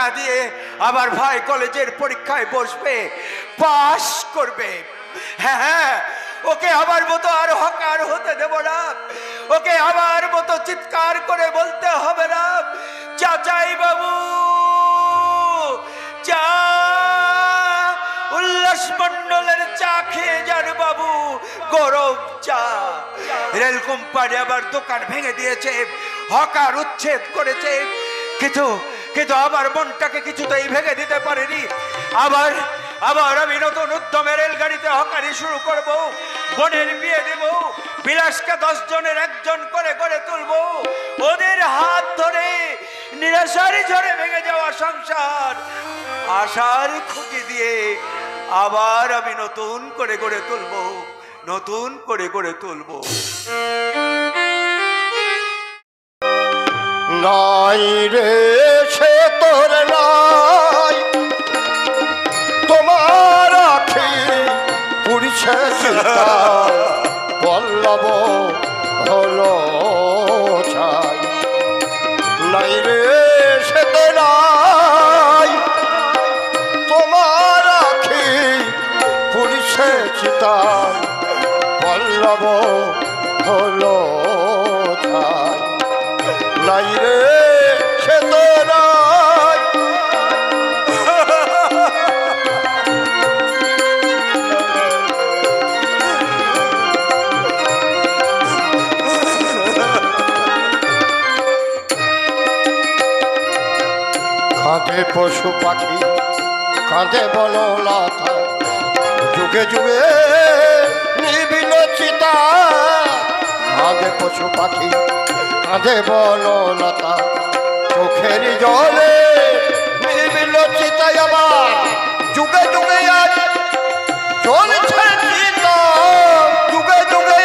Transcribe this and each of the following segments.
টাকা দিয়ে আবার ভাই কলেজের পরীক্ষায় বসবে পাস করবে। হ্যাঁ হ্যাঁ ওকে আমার মতো আর হকার হতে দেব না। ওকে আবার মতো চিৎকার করে বলতে হবে না। চাচাই বাবু চা উল্লাস মন্ডলের চা খেয়ে যান বাবু, গরম চা। রেল কোম্পানি আবার দোকান ভেঙে দিয়েছে, হকার উচ্ছেদ করেছে। কিন্তু কিন্তু আমার মনটাকে কিছুতেই ভেঙে দিতে পারেনি। আবার আবার আমি নতুন উদ্যমে রেলগাড়িতে হকারি শুরু করব, বোনের বিয়ে দেব, বিলাসকে দশ জনের একজন করে করে তুলবো। ওদের হাত ধরে নিরাশারি ঝরে ভেঙে যাওয়া সংসার, আশার খুঁজি দিয়ে আবার আমি নতুন করে গড়ে তুলবো, নতুন করে গড়ে তুলবো। নাই রে তোমার আখি পুরিছে পল্লব হলো ছাই। নাই রে তোমার আখি পুরিছে চিতা। পল্লব হলো কাঁধে পশু পাখি কাঁধে বনলতা যুগে যুগে নিবিল চিতা কাঁধে পশু পাখি কাঁধে বনলতা চোখের জলে নিবিল চিতা আবার, যুগে যুগে আজ চলছে চিতা। যুগে যুগে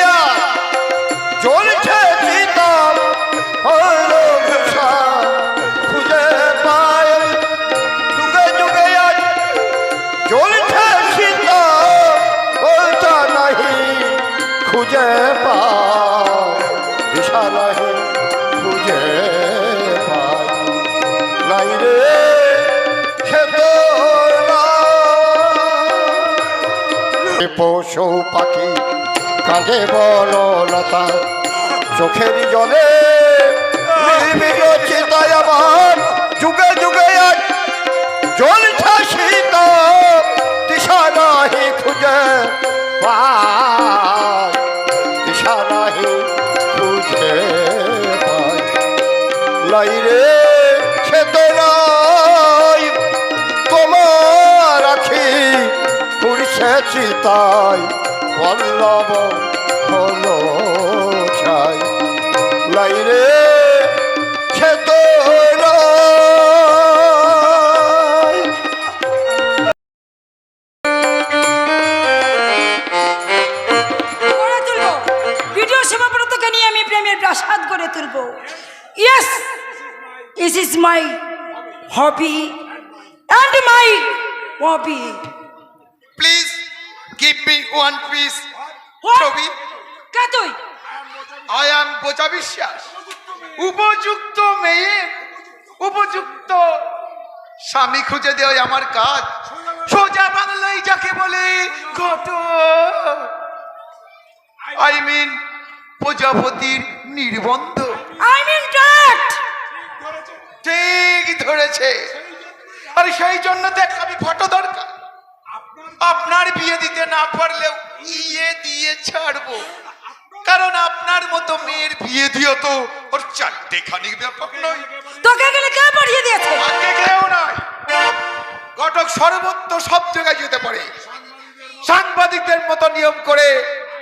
খুঁজে পায় দিশা নাহি, খুঁজে পায় নাই রে পশু পাখি কাঁধে বনলতা চোখের জলে চিন্তায় আমার যুগে যুগে আজ জ্বলছে সীতা দিশা নাহি খুঁজে পায় লাই রে নাই। তোমার আখি পুরছে চিতাই পল্লব হলো ছাই। নাই রে is is my hobby and my hobby please give me one piece ছবি কে তুই আই অ্যাম বোঝা বিশ্বাস উপযুক্ত মেয়ে উপযুক্ত স্বামী খুঁজে দেওয়াই আমার কাজ সোজা বাংলায় যাকে বলে ঘট আই মিন প্রজাপতির নির্বন্ধ আই মিন ড্যাট ঠিক ধরেছে। আর সেই জন্য দেখ আমি ফটো দরকার। আপনার বিয়ে দিতে না পারলেও ইয়ে দিয়ে ছাড়বো। কারণ আপনার মতো মেয়ের বিয়ে দিও তো ওর চারটে খানিক ব্যাপক নয়। তোকে গেলে কে পাঠিয়ে দিয়েছে? আগে কেউ নয়। ঘটক সর্বত্র সব জায়গায় যেতে পারে। সাংবাদিকদের মতো নিয়ম করে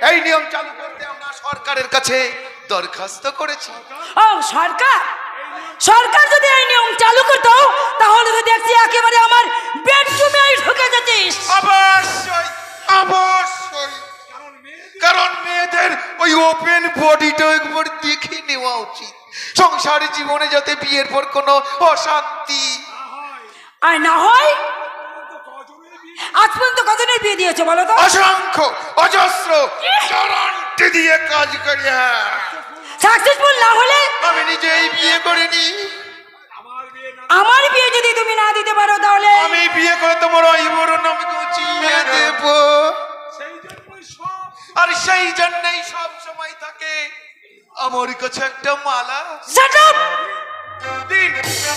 এই নিয়ম চালু করতে আমরা সরকারের কাছে দরখাস্ত করেছি। ও সরকার? সরকার যদি এই নিয়ম চালু করতো তাহলে তো দেখছি একেবারে আমার বেডরুমে ঢুকে যেতিস। অবশ্যই অবশ্যই। কারণ মেয়েদের ওই ওপেন বডিটা একবার দেখে নেওয়া উচিত। সংসার জীবনে যাতে বিয়ের পর কোনো অশান্তি আর না হয় আজ পর্যন্ত কজনের বিয়ে দিয়েছে বলো তো? অসংখ্য অজস্র দিয়ে কাজ করি হ্যাঁ। সাকসেসফুল না হলে আমি নিজেই বিয়ে করে করিনি আমার বিয়ে পারো তাহলে আমি বিয়ে করে তোমার ওই বড় নাম গুছিয়ে দেব। আর সেই জন্যই সব সময় থাকে আমার কাছে একটা মালা। Shut up! দিন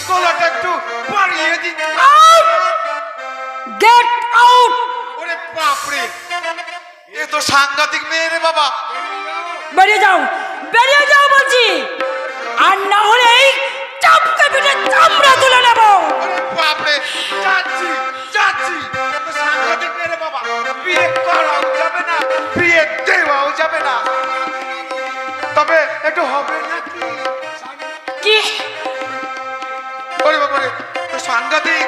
গলাটা একটু বাড়িয়ে দিন। Get out! ওরে বাপরে এ তো সাংঘাতিক মেয়ে রে বাবা। বেরিয়ে যাও। বেরিয়ে যাও বলছি। আর না হলে এই চাপকে পিঠে চামড়া তুলে নেব। বাপরে যাচ্ছি যাচ্ছি। সাংঘাতিক মেয়ে রে বাবা। বিয়ে করাও যাবে না বিয়ে দেওয়াও যাবে না। তবে একটু হবে নাকি? কি? ওরে বাবারে তো সাংঘাতিক।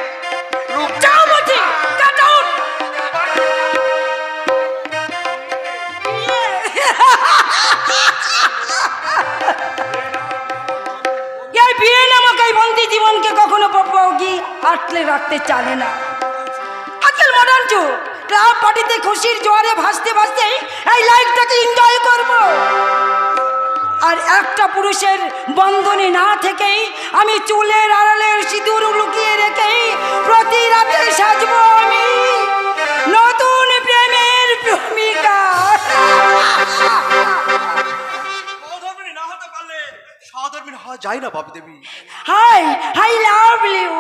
আটলে রাখতে চালে না। আজকাল মডার্ন যুগ ক্লাব পার্টিতে খুশির জোয়ারে ভাসতে ভাসতে এই লাইফটাকে এনজয় করব। আর একটা পুরুষের বন্ধনে না থেকেই আমি চুলের আড়ালের সিঁদুর লুকিয়ে রেখেই প্রতি রাতে সাজবো আমি নতুন প্রেমের প্রেমিকা সহধর্মিনী হওয়া যায় না বাবু দেবী। Hi hi love you.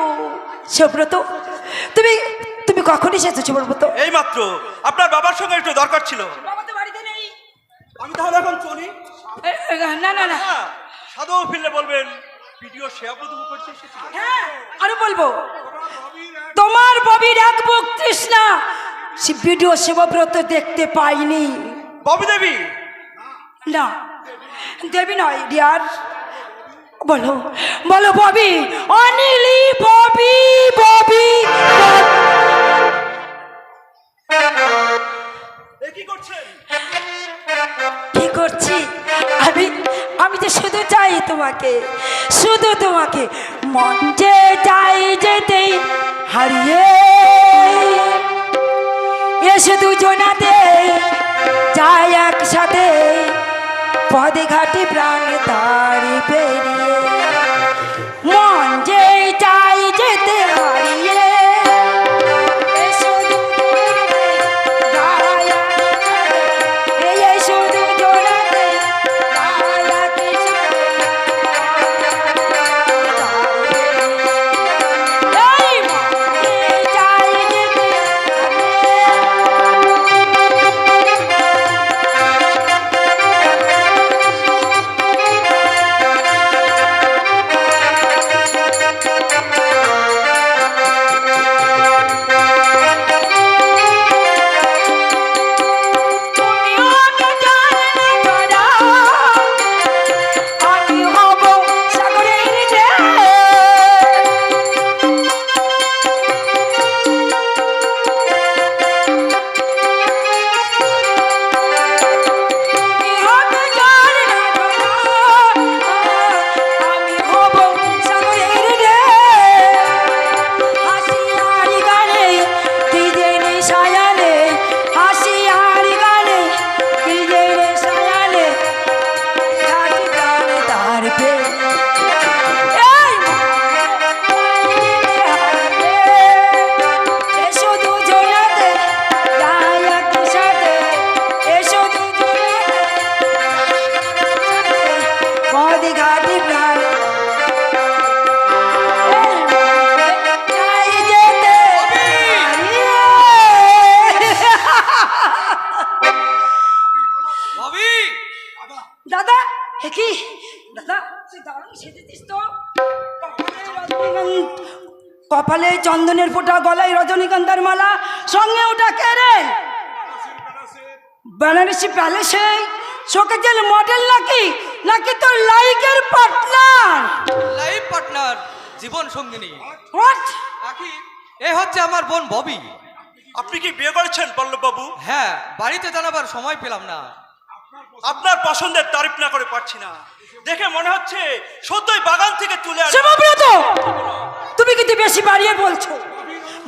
Subrata তুমি তুমি কখন এসেছ সুব্রত? এই মাত্র। আপনার বাবার সঙ্গে একটু দরকার ছিল। বাবা তো বাড়িতে নেই। আমি তাহলে এখন চলি। না না না হ্যাঁ সাধু ফিরলে বলবেন ভিডিও শেয়াবধু করছে এসেছিল হ্যাঁ আরও বলব। তোমার ববির এক বুক তৃষ্ণা। সে ভিডিও শিবব্রত দেখতে পাইনি। বাবু দেবী? না দেবী নয় ডিয়ার বলো বলো ববি অনিলি ববি ববি কি করছি? আমি আমি তো শুধু চাই তোমাকে শুধু তোমাকে মন যে চাই যেতেই হারিয়ে। এসে দুজনাতে যাই একসাথে। পদে ঘাটে প্রাণ তারি পেরিয়ে। মন যে চাই যেতে হারিয়ে কপালে চন্দনের ফোঁটা গলায় রজনীগন্ধার মালা সঙ্গে ওটা কে রে? বেনারসি প্যালেসে শোকেজের মডেল নাকি? নাকি তোর লাইকের পার্টনার লাইফ পার্টনার জীবন সঙ্গিনী। হোয়াট আখি এ হচ্ছে আমার বোন ববি। আপনি কি বিয়ে করেছেন পল্লব বাবু হ্যাঁ বাড়িতে জানাবার সময় পেলাম না। আপনার পছন্দের তারিফ না করে পারছি না। দেখে মনে হচ্ছে সত্যই বাগান থেকে তুলে আনা শিবব্রত তুমি কিন্তু বেশি বাড়িয়ে বলছো।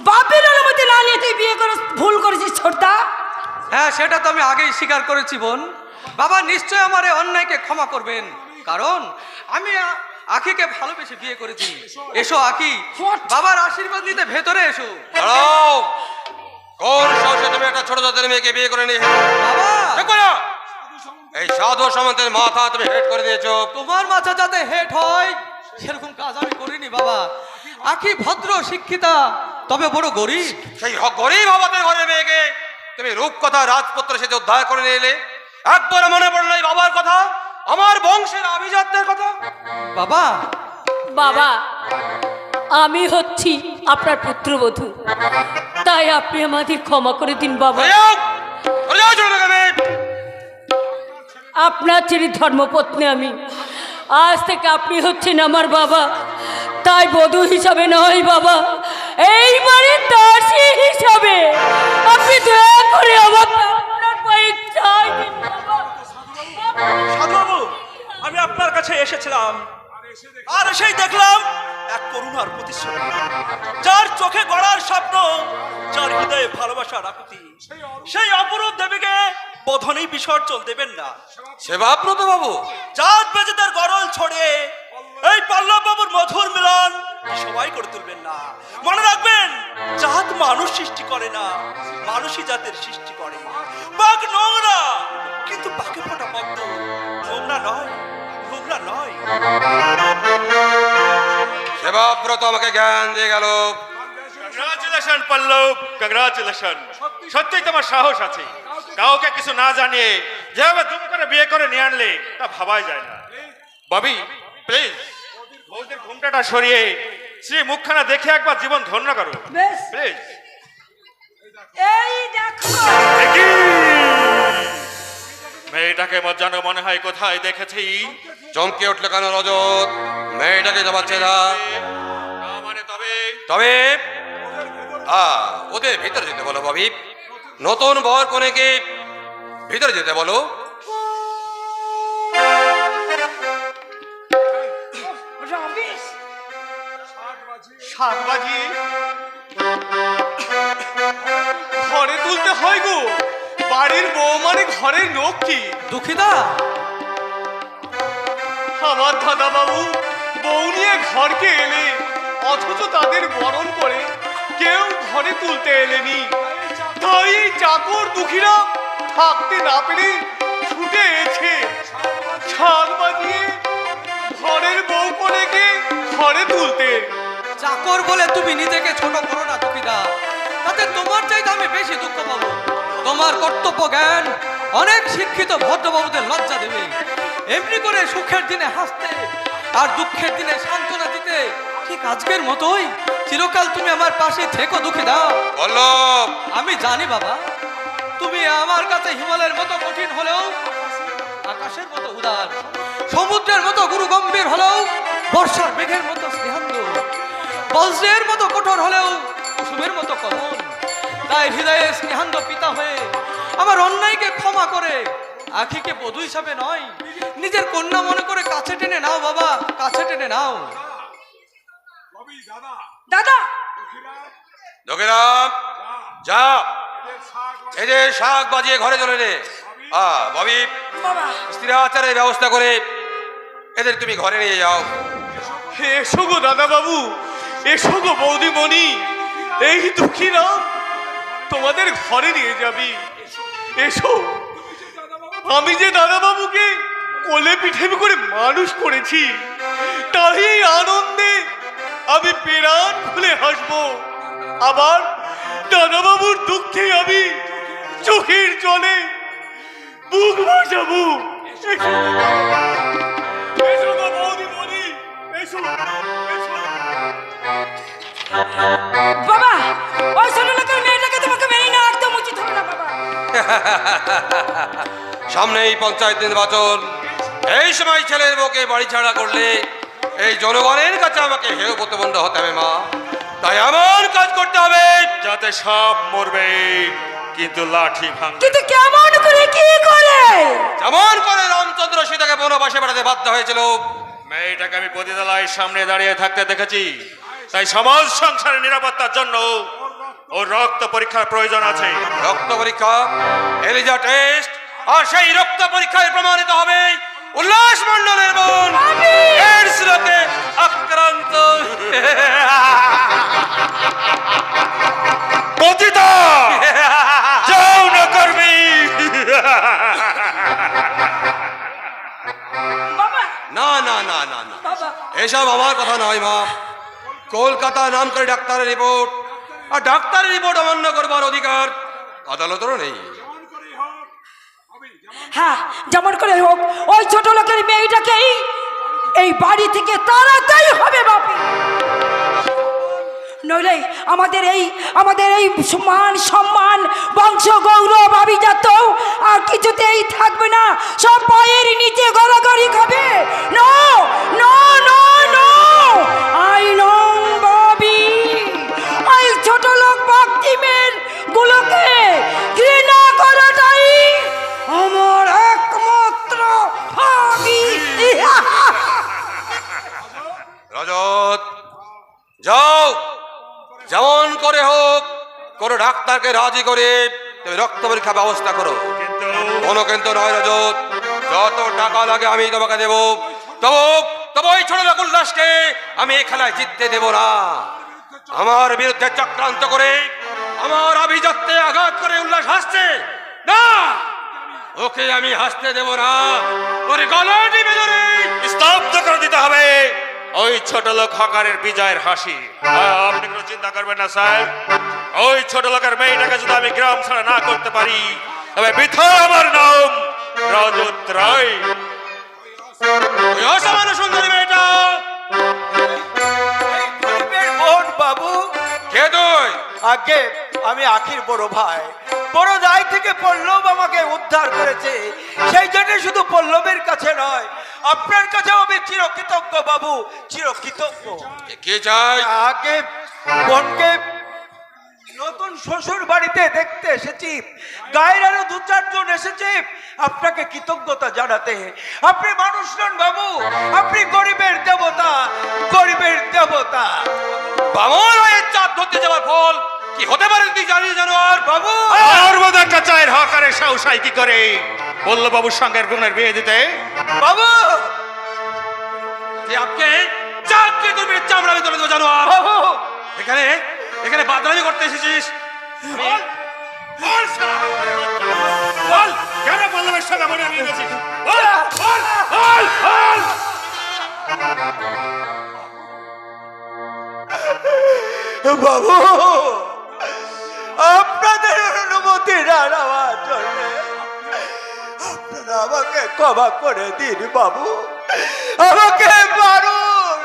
বাপের অনুমতি না নিয়ে তুই বিয়ে করে ভুল করেছিস ছোটদা। হ্যাঁ সেটা তো আমি আগেই স্বীকার করেছি বোন। বাবা নিশ্চয় আমার এই অন্যায়কে ক্ষমা করবেন। কারণ আমি আখিকে ভালোবেসে বিয়ে করেছি। এসো আখি বাবার আশীর্বাদ নিতে ভেতরে এসো। দাঁড়াও। কোন সাহসে তুমি একটা ছোট জাতের মেয়েকে বিয়ে করে নিয়ে বাবা! চুপ করো! এই সাধু সামন্তের মাথা তুমি হেড করে দিয়েছ। তোমার মাথা যাতে হেট হয় সেরকম কাজ আমি করিনি বাবা। আখি ভদ্র শিক্ষিতা তবে বড় গরিব। সেই গরিব আমাদের ঘরের মেয়েকে তুমি রূপকথা রাজপুত্র সে উদ্ধার করে নিয়ে এলে। একবার মনে পড়ল এই বাবার কথা আমার বংশের আভিজাত্যের কথা। বাবা। বাবা আমি হচ্ছি আপনার পুত্রবধূ। তাই আপনি আমাদের ক্ষমা করে দিন বাবা! আপনার ছেলে ধর্মপত্নী আমি আজ থেকে আপনি হচ্ছেন আমার বাবা। তাই বধূ হিসাবে নয় বাবা। এইবারে দাসী হিসাবে আপনি দয়া করে আমাকে আপনার পায়ে চাই সাধুবাবু আমি আপনার কাছে এসেছিলাম। আর সেই দেখলাম এক করুণার প্রতিশ্রুতি যার চোখে গড়ার স্বপ্ন যার হৃদয়ে ভালোবাসার আকুতি। সেই অপরূপ দেবীকে বোধনেই বিসর্জন দেবেন না। সেবাব্রত বাবু। জাত মানুষ সৃষ্টি করে না মানুষই জাতের সৃষ্টি করে। বাঘ নোংরা কিন্তু বাঘে ফোটা পদ্ম নোংরা নয় নোংরা নয়। সেবাব্রত আমাকে জ্ঞান দিয়ে গেল। কংগ্রাচুলেশন পল্লব কংগ্রাচুলেশন সত্যিই তোমার সাহস আছে। কাউকে কিছু না জানিয়ে যেভাবে দুম করে বিয়ে করে নিয়ে আনলে তা ভাবাই যায় না। ববি প্লিজ বউদের ঘুমটাটা সরিয়ে শ্রী মুখখানা দেখে একবার জীবন ধন্য করো। বেশ। প্লিজ এই দেখো। মেয়েটাকে যেন মনে হয় কোথায় দেখেছি? চমকে উঠল কেন রজত? মেয়েটাকে যাবাচ্ছে না না। মানে তবে। তবে আ, ওদের ভিতরে যেতে বলো ববি। নতুন বর কনেকে ভিতরে যেতে বলো। শাক বাজিয়ে ঘরে তুলতে হয় গো। বাড়ির বউ মানে ঘরের লক্ষ্মী দুঃখিতা। আমার দাদা বাবু বউ নিয়ে ঘরকে এলে অথচ তাদের বরণ করে কেউ ঘরে তুলতে এলেনি। তাই চাকর দুঃখীরা থাকতে না পেরে ছুটে এসে শাক বাজিয়ে ঘরের বউ কনেকে ঘরে তুলতে চাকর বলে তুমি নিজেকে ছোট করো না দুঃখিতা। তাতে তোমার চাইতে আমি বেশি দুঃখ পাবো। তোমার কর্তব্য জ্ঞান অনেক শিক্ষিত ভদ্রবাবুদের লজ্জা দেবে। এমনি করে সুখের দিনে হাসতে আর দুঃখের দিনে সান্ত্বনা দিতে ঠিক আজকের মতোই চিরকাল তুমি আমার পাশে থেকো দুঃখিতা বল্লভ আমি জানি বাবা তুমি আমার কাছে হিমালয়ের মতো কঠিন হলেও আকাশের মতো উদার সমুদ্রের মতো গুরু গম্ভীর হলেও বর্ষার মেঘের মতো স্নেহান্দ বজ্রের মতো কঠোর হলেও কুসুমের মতো কমল তাই হৃদয়ে স্নেহান্ত পিতা হয়ে আমার অন্যায়কে ক্ষমা করে আখিকে বধূ হিসাবে নয়। নিজের কন্যা মনে করে কাছে টেনে নাও বাবা কাছে টেনে নাও। দাদা! লোকেরাম যা যে শাক বাজিয়ে ঘরে চলে রে আ ববি বাবা। স্ত্রীরাচারের ব্যবস্থা করে এদের তুমি ঘরে নিয়ে যাও। এসো গো দাদা বাবু এসো গো বৌদিমণি, এই দুঃখীরা তোমাদের ঘরে নিয়ে যাবি। এসো। আমি যে দাদা বাবুকে কোলে পিঠে করে মানুষ করেছি তাই এই আনন্দে আমি পেরান খুলে হাসবো। আবার দাদা বাবুর দুঃখে আমি চোখের জলে বুক ভাসাবো। এসো। এসো গো বৌদিমণি, এসো। এসো। বাবা ওই মেয়েটাকে তোমাকে মেনে নেওয়া একদম উচিত হবে না বাবা। সামনেই পঞ্চায়েত নির্বাচন। এই সময় ছেলের বউকে বাড়ি ছাড়া করলে এই জনগণের কাছে আমাকে হেয় প্রতিবন্ধ হতে হবে মা। তাই এমন কাজ করতে হবে যাতে সব মরবে কিন্তু লাঠি ভাঙবে। কিন্তু কেমন করে কি করে? যেমন করে রামচন্দ্র সীতাকে বনবাসে বেড়াতে বাধ্য হয়েছিল। মেয়েটাকে আমি পতিতালয়ের সামনে দাঁড়িয়ে থাকতে দেখেছি। তাই সমাজ সংসারের নিরাপত্তার জন্য ও রক্ত পরীক্ষার প্রয়োজন আছে। রক্ত পরীক্ষা এলিজা টেস্ট আর সেই রক্ত পরীক্ষায় প্রমাণিত হবে উল্লাস মণ্ডলের বোন। এইডস রোগে আক্রান্ত। পতিতা! যাও না করবি বাবা! না না না না না। বাবা! এসব আমার কথা নয় মা। কলকাতা নাম করে ডাক্তারের রিপোর্ট। আর ডাক্তারের রিপোর্ট অমান্য করবার অধিকার আদালতেরও নেই। হ্যাঁ যেমন করে হোক ওই ছোট লোকের মেয়েটাকেই এই বাড়ি থেকে তাড়াতেই হবে বাপি। নইলে আমাদের এই আমাদের এই মান সম্মান বংশ গৌরব আভিজাত আর কিছুতেই থাকবে না। সব পায়ের নিচে গড়াগড়ি খাবে। No no no no I know কোনো ডাক্তারকে রাজি করে তুমি রক্ত পরীক্ষা ব্যবস্থা করো। কোনো কিন্তু নয় রজত যত টাকা লাগে আমি তোমাকে দেব। তবু তবু ওই ছোট লোক উল্লাসকে আমি এই খেলায় জিততে দেব না। আমার বিরুদ্ধে চক্রান্ত করে, আমার আভিজাত্যে আঘাত করে উল্লাস হাসছে। না! ওকে আমি হাসতে দেব না। ওরে বেদরে স্তব্ধ করে দিতে হবে। ওই ছোট লোক হকারের বিজয়ের হাসি। আপনি কোনো চিন্তা করবেন না স্যার। ওই ছোট লোকের মেয়েটাকে যদি আমি গ্রাম ছাড়া না করতে পারি তবে বৃথা আমার নাম রজত রায় অসামান্য সুন্দরী মেয়েটা। বাবু। কে তুই? আগে আমি আখির বড় ভাই। বড় দায় থেকে পল্লব আমাকে উদ্ধার করেছে। সেই জন্য শুধু পল্লবের কাছে নয় আপনার কাছেও আমি চিরকৃতজ্ঞ বাবু চিরকৃতজ্ঞ। কে চাই আগে বোনকে নতুন শ্বশুর বাড়িতে দেখতে এসেছি। গায়ের আরও দু চারজন এসেছে। আপনাকে কৃতজ্ঞতা জানাতে। আপনি মানুষ নন বাবু আপনি গরিবের দেবতা গরিবের দেবতা। হয়ে চাঁদ ধরতে যাওয়ার ফল। কি হতে পারে তুই জানো আর বাবু? আর মতো একটা চায়ের হকারের সাহসাই কি করে? বলল বাবুর সঙ্গে গুণের বিয়ে দিতে। বাবু! তুই আপকে চাঁদকে করবি চামড়া ভিতরে দেবো জানো বাবু! এখানে এখানে বাদরামি করতে এসেছিস। বল, বল শালা। বল, কেন পল্লবের সঙ্গে মনে বিয়ে বল, বল, বল, বল। বাবু! আমাকে ক্ষমা করে দিন বাবু। আমাকে মারুন।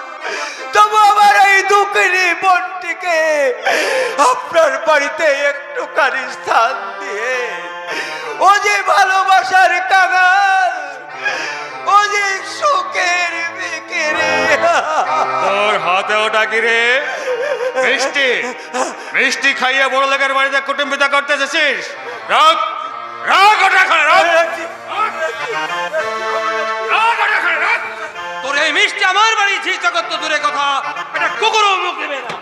তবু আমার এই দুঃখিনী বোনটিকে আপনার বাড়িতে একটুখানি স্থান দিয়ে ও যে ভালোবাসার কাগাল ও যে সুখের বিকেরে তোর হাতে ওটা কি রে? মিষ্টি। মিষ্টি খাইয়ে বড় লোকের বাড়িতে কুটুম্বিতা করতে এসেছিস? রাখ রাখ ওটা এখানে রাখ তোর এই মিষ্টি আমার বাড়ি ঝিস জগৎ তো দূরে কথা। এটা কুকুরও মুখ নেবে না।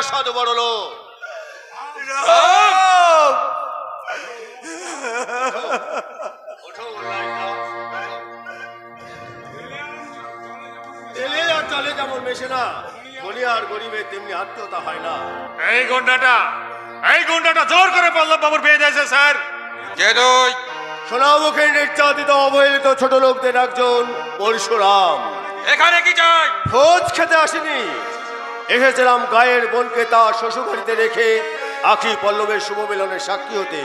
অসাধু বড় লোক। চালে যেমন মেশে না। গলি আর গরিবে তেমনি আত্মীয়তা হয় না। এই গুন্ডাটা এই গুন্ডাটা জোর করে পল্লব বাবুর বিয়ে দিয়েছে স্যার। কে তুই সোনামুখের নির্যাতিত অবহেলিত ছোট লোকদের একজন পরশুরাম। এখানে কি চাই? ভোজ খেতে আসেনি। এসেছিলাম গায়ের বোনকে তার শ্বশুরবাড়িতে রেখে আখি পল্লবের শুভ মিলনের সাক্ষী হতে।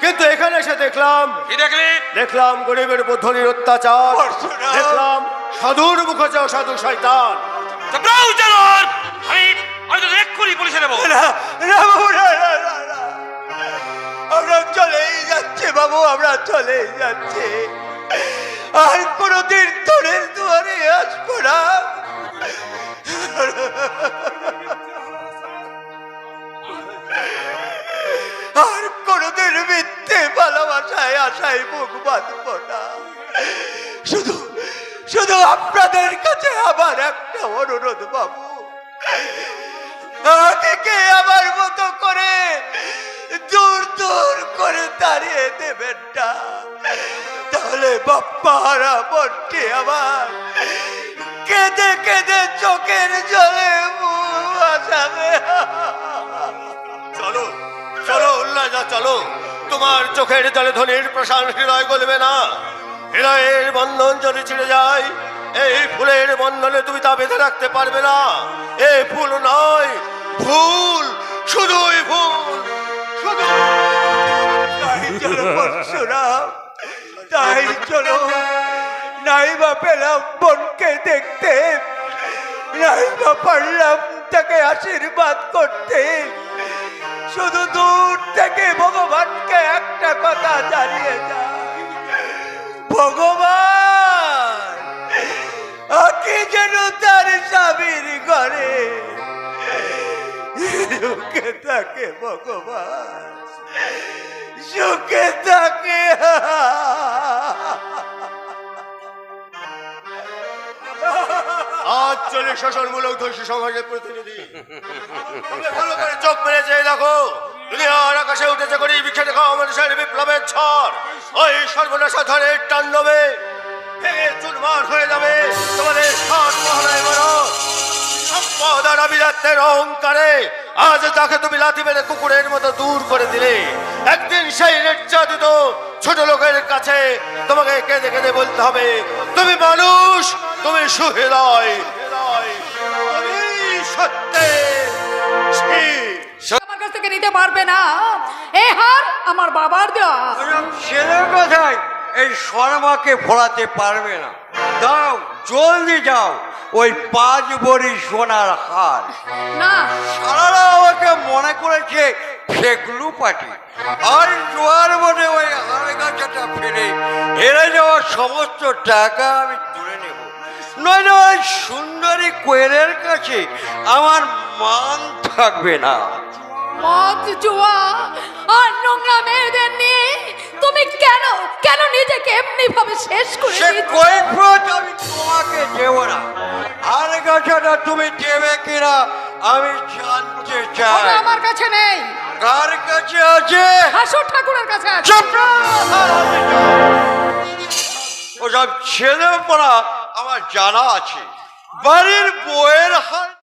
কিন্তু এখানে এসে দেখলাম কি দেখলি? দেখলাম গরিবের বধনির অত্যাচার। পরশুরাম! দেখলাম সাধুর মুখে সাধু শয়তান। আর কোনোদিন মিথ্যে ভালোবাসায় আশায় মুখ বাঁধবো না। আপনাদের কাছে আমার একটা অনুরোধ বাবু। আমাকে আমার মতো করে দূর দূর করে তাড়িয়ে দেবেন না। তাহলে বাপ্পাহারা বটে আমার কেঁদে কেঁদে চোখের জলে বাঁচাবে চলো চলো উল্লাসা চলো। তোমার চোখের জলে ধনির প্রশান হৃদয় গলবে না। হৃদয়ের বন্ধন যদি ছিঁড়ে যায় এই ফুলের বন্ধনে তুমি তা বেঁধে রাখতে পারবে না। এই ফুল নয়, ফুল, শুধুই ফুল শুধু তাই চলো নাই বা পেলাম বোনকে দেখতে নাই বা পারলাম তাকে আশীর্বাদ করতে। শুধু দূর থেকে ভগবানকে একটা কথা জানিয়ে যায় ভগবান! আকি যেন তার স্বামীর ঘরে? সুখে থাকে ভগবান, সুখে থাকে। আজ চলে শোষণমূলক ধর্ষী সমাজের প্রতিনিধি। ভালো করে চোখ মেরে চেয়ে দেখো, দুনিয়ার আকাশে উঠেছে করি বিখ্যাত খাওয়া মানুষের বিপ্লবের ঝড়। ওই সর্বনাশা ঝড়ের তাণ্ডবে ভেঙে চুরমার হয়ে যাবে। তোমাদের সাত মহলায় বড় সম্পদ আর আভিজাত্যের অহংকারে আজ যাকে তুমি লাথি মেরে কুকুরের মতো দূর করে দিলে একদিন সেই নির্যাতিত ছোট লোকের কাছে তোমাকে কেঁদে কেঁদে বলতে হবে তুমি মানুষ তুমি সুহৃদয়। সত্যে আমার কাছ থেকে নিতে পারবে না। এই হার আমার বাবার দেওয়া। ছেলে কোথায় এই শর্মাকে ফোরাতে পারবে না। দাও জলদি যাও ওই পাঁচ বড়ি সোনার হার। না। সারারা আমাকে মনে করেছে ফেকলু পাটি আর জোয়ার মনে ওই হাড় গাছাটা ফেলে হেরে যাওয়ার সমস্ত টাকা আমি তুলে নেব। নইলে ওই সুন্দরী কোয়েলের কাছে আমার মান থাকবে না। মদ জুয়া আর নোংরা মেয়েদের নিয়ে তুমি কেন কেন নিজেকে এমনি ভাবে শেষ করে সে কৈফত আমি তোমাকে দেব না। আর গাছাটা তুমি দেবে কিনা আমি জানতে চাই। আমার কাছে নেই। কার কাছে আছে? হাসুর ঠাকুরের কাছে আছে। ওসব ছেলে পড়া আমার জানা আছে। বাড়ির বইয়ের হাল